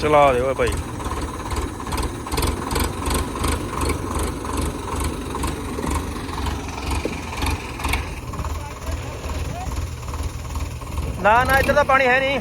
ਚਲਾ ਦਿਓ ਭਾਈ। ਨਾ ਨਾ ਇੱਧਰ ਤਾਂ ਪਾਣੀ ਹੈ ਨਹੀਂ।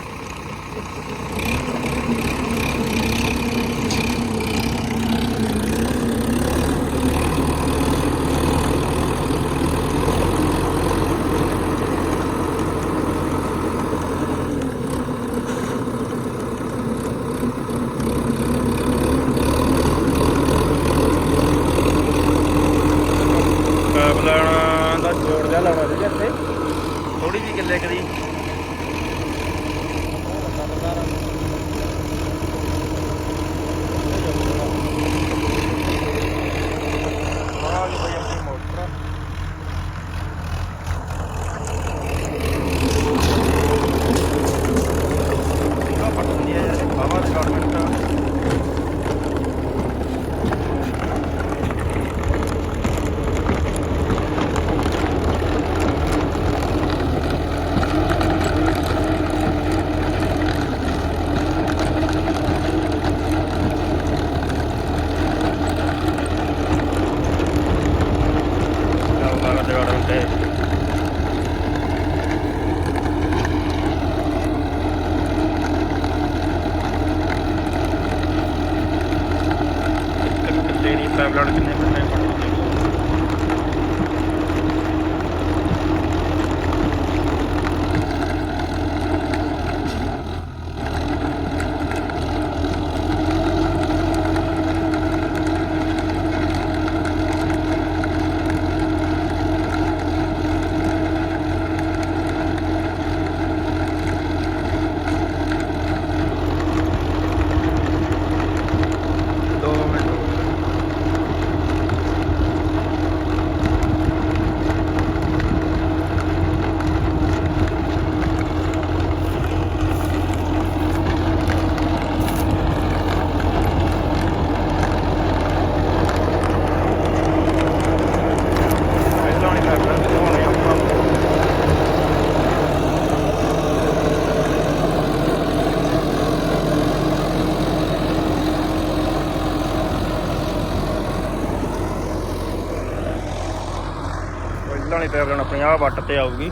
ਪਹਿਲਾਂ ਵਾਲੀ ਪਾਈਪਲਾਈਨ ਆਪਣੀ ਆਹ ਵੱਟ ਤੇ ਆਊਗੀ।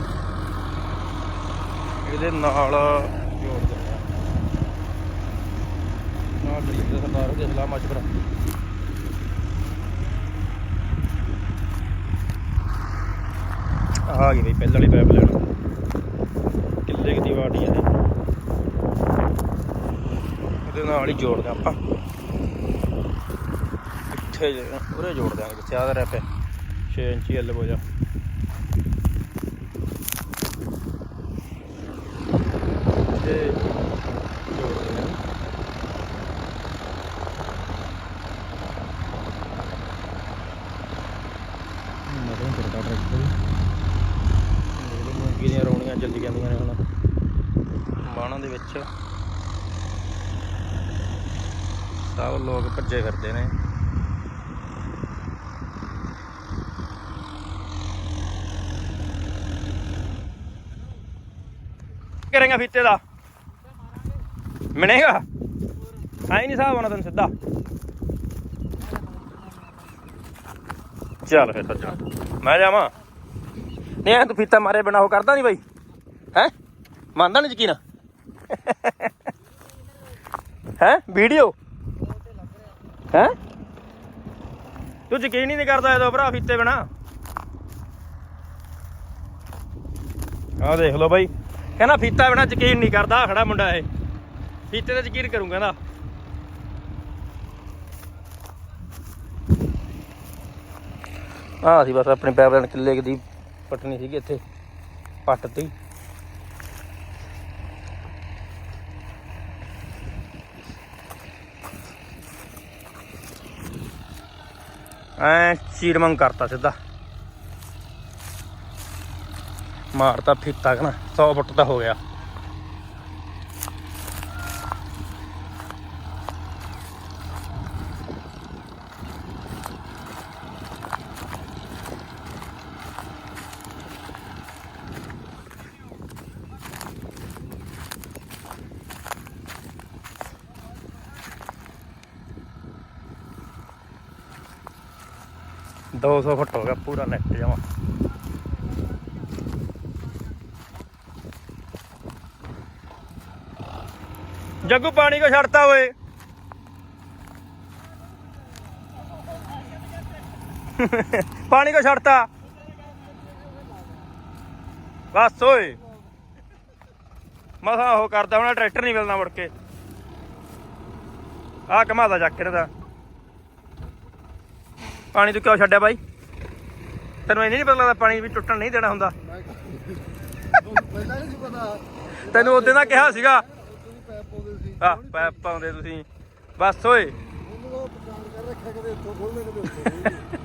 ਇਹਦੇ ਨਾਲ ਜੋੜ ਦਿੰਦੇ ਆ। ਨਾਲ ਗਰੀਬ ਦੇ ਸਰਦਾਰ ਦੇ ਸਲਾਮ ਮਸ਼ਵਰਾ ਆ ਗਈ ਬਈ ਪਹਿਲਾਂ ਵਾਲੀ ਪਾਈਪਲਾਈਨ ਕਿੱਲੇ ਕੁ ਦੀ ਵਾਟੀ ਹੈ ਇਹਦੇ ਨਾਲ ਹੀ ਜੋੜਦੇ ਆਪਾਂ। ਇੱਥੇ ਉਰੇ ਜੋੜ ਦਿਆਂਗੇ ਜਿੱਥੇ ਆਹ ਰੈਪ ਹੈ 6 ਇੰਚੀ ਐਲ ਹੋ ਜਾ। ਤੇ ਮਦੋਂ ਕਰਦਾ ਟਰੈਕਟਰ ਮੂੰਗੀ ਦੀਆਂ ਰੌਣੀਆਂ ਚੱਲੀ ਜਾਂਦੀਆਂ ਨੇ ਹੁਣ। ਬਾਣਾਂ ਦੇ ਵਿੱਚ। ਸਭ ਲੋਕ ਭੱਜੇ ਫਿਰਦੇ ਨੇ। ਕਰੇਗਾ ਫੀਤੇ ਦਾ। ਮਿਣੇਗਾ ਆਈ ਨਹੀਂ ਹਿਸਾਬ ਆਉਣਾ ਤੈਨੂੰ ਸਿੱਧਾ। ਚੱਲ ਫਿਰ ਸੱਜਣਾ, ਮੈਂ ਜਾਵਾਂ ਨਹੀਂ, ਐ ਤੂੰ ਫੀਤਾ ਮਾਰੇ ਬਿਨਾ ਉਹ ਕਰਦਾ ਨਹੀਂ ਬਾਈ। ਹੈ? ਮੰਨਦਾ ਨਹੀਂ ਯਕੀਨ? ਹੈ? ਵੀਡੀਓ? ਹੈ? ਤੂੰ ਯਕੀਨ ਹੀ ਨਹੀਂ ਕਰਦਾ ਇਹਦਾ ਭਰਾ ਫੀਤੇ ਬਿਨਾ। ਆਹ ਦੇਖ ਲਓ ਬਾਈ। ਕਹਿੰਦਾ ਫੀਤਾ ਬਿਨਾ ਯਕੀਨ ਨਹੀਂ ਕਰਦਾ, ਆਹ ਖੜਾ ਮੁੰਡਾ ਇਹ। ਫੀਤੇ ਤੇ ਯਕੀਨ ਕਰੂੰ ਕਹਿੰਦਾ। ਆਹ ਸੀ ਬਸ ਆਪਣੇ ਪੈਪਲਾਈਨ ਕਿੱਲੇ ਦੀ ਪਟਣੀ ਸੀਗੀ ਇੱਥੇ, ਪੱਟ ਤੀ। ਐ ਚੀਰਮੰਗ ਕਰਤਾ ਸਿੱਧਾ। ਮਾਰਤਾ ਫੀਤਾ ਕਨਾ 100 ਫੁੱਟ ਦਾ ਹੋ ਗਿਆ। ਦੋ ਸੌ ਫੁੱਟ ਹੋ ਗਿਆ ਪੂਰਾ ਨੈਟ ਜਮਾ। ਜੱਗੂ ਪਾਣੀ ਕੋ ਛੱਡਤਾ ਓਏ। ਪਾਣੀ ਕੋ ਛੱਡਤਾ। ਬਸ ਓਏ। ਮਸਾ ਉਹ ਕਰਦਾ ਹੁਣ ਟਰੈਕਟਰ ਨਹੀਂ ਮਿਲਣਾ ਮੁੜ ਕੇ। ਆ ਕਮਾਦਾ ਚੱਕ ਕੇ ਦਾ। ਪਾਣੀ ਤੂੰ ਕਿਉਂ ਛੱਡਿਆ ਬਾਈ? ਤੈਨੂੰ ਇਹ ਨਹੀਂ ਪਤਾ ਲੱਗਦਾ ਪਾਣੀ ਵੀ ਟੁੱਟਣ ਨਹੀਂ ਦੇਣਾ ਹੁੰਦਾ। ਤੈਨੂੰ ਉਹਦੇ ਦਾ ਕਿਹਾ ਸੀਗਾ ਆ ਪੈਪ ਪਾਉਂਦੇ ਤੁਸੀਂ। ਬਸ ਓਏ। ਉਹਨੂੰ ਉਹ ਪਛਾਣ ਕਰ ਰੱਖਿਆ ਕਦੇ ਇੱਥੋਂ ਖੋਲਦੇ ਕਦੇ ਉੱਥੋਂ। ਖੋਲਦੇ